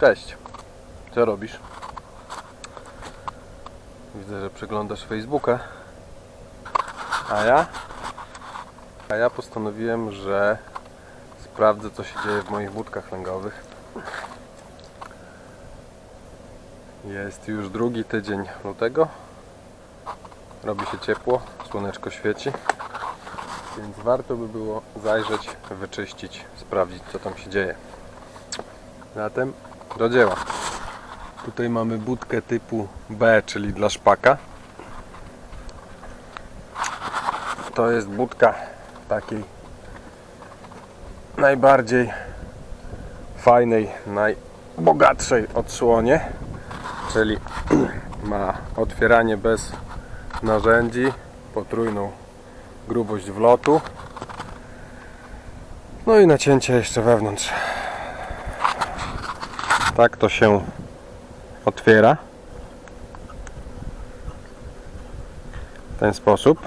Cześć. Co robisz? Widzę, że przeglądasz Facebooka. A ja? A ja postanowiłem, że sprawdzę, co się dzieje w moich budkach lęgowych. Jest już drugi tydzień lutego. Robi się ciepło, słoneczko świeci. Więc warto by było zajrzeć, wyczyścić, sprawdzić, co tam się dzieje. Zatem do dzieła. Tutaj mamy budkę typu B, czyli dla szpaka. To jest budka takiej najbardziej fajnej, najbogatszej odsłonie, czyli ma otwieranie bez narzędzi, potrójną grubość wlotu. No i nacięcie jeszcze wewnątrz. Tak to się otwiera. W ten sposób.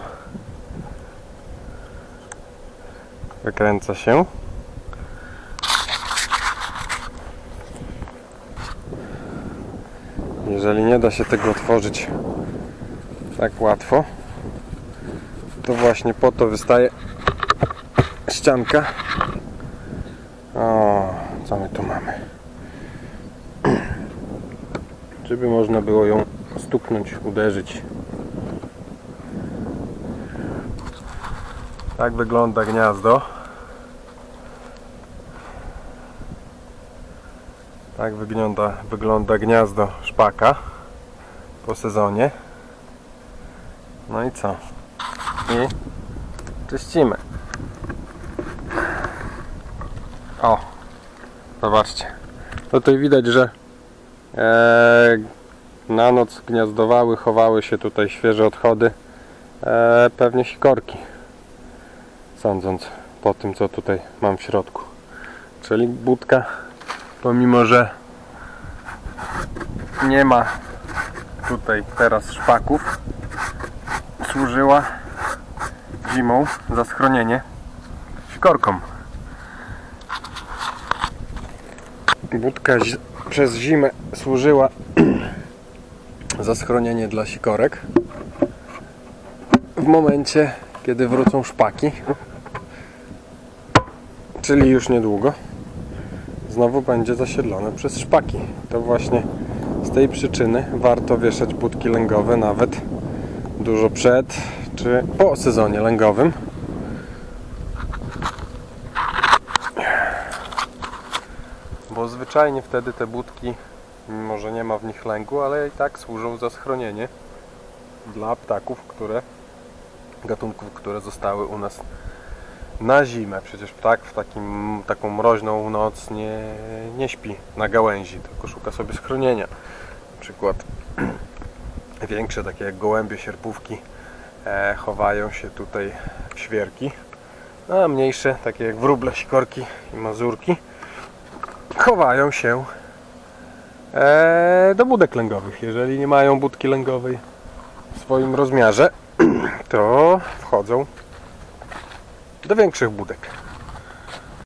Wykręca się. Jeżeli nie da się tego otworzyć tak łatwo, to właśnie po to wystaje ścianka. O, co my tu mamy? Żeby można było ją stuknąć, uderzyć. Tak wygląda gniazdo. Tak wygląda, wygląda gniazdo szpaka po sezonie. No i co? I czyścimy. O, zobaczcie. Tutaj widać, że na noc gniazdowały, chowały się tutaj świeże odchody, e, pewnie sikorki. Sądząc po tym, co tutaj mam w środku. Czyli budka, pomimo że nie ma tutaj teraz szpaków, służyła zimą za schronienie sikorkom. Budka przez zimę służyła za schronienie dla sikorek. W momencie, kiedy wrócą szpaki, czyli już niedługo, znowu będzie zasiedlone przez szpaki. To właśnie z tej przyczyny warto wieszać budki lęgowe nawet dużo przed czy po sezonie lęgowym. Bo zwyczajnie wtedy te budki, mimo że nie ma w nich lęgu, ale i tak służą za schronienie dla ptaków, które gatunków, które zostały u nas na zimę. Przecież ptak w takim, taką mroźną noc nie, nie śpi na gałęzi, tylko szuka sobie schronienia. Na przykład większe, takie jak gołębie, sierpówki, e, chowają się tutaj w świerki, a mniejsze, takie jak wróble, sikorki i mazurki, chowają się e, do budek lęgowych. Jeżeli nie mają budki lęgowej w swoim rozmiarze, to wchodzą do większych budek.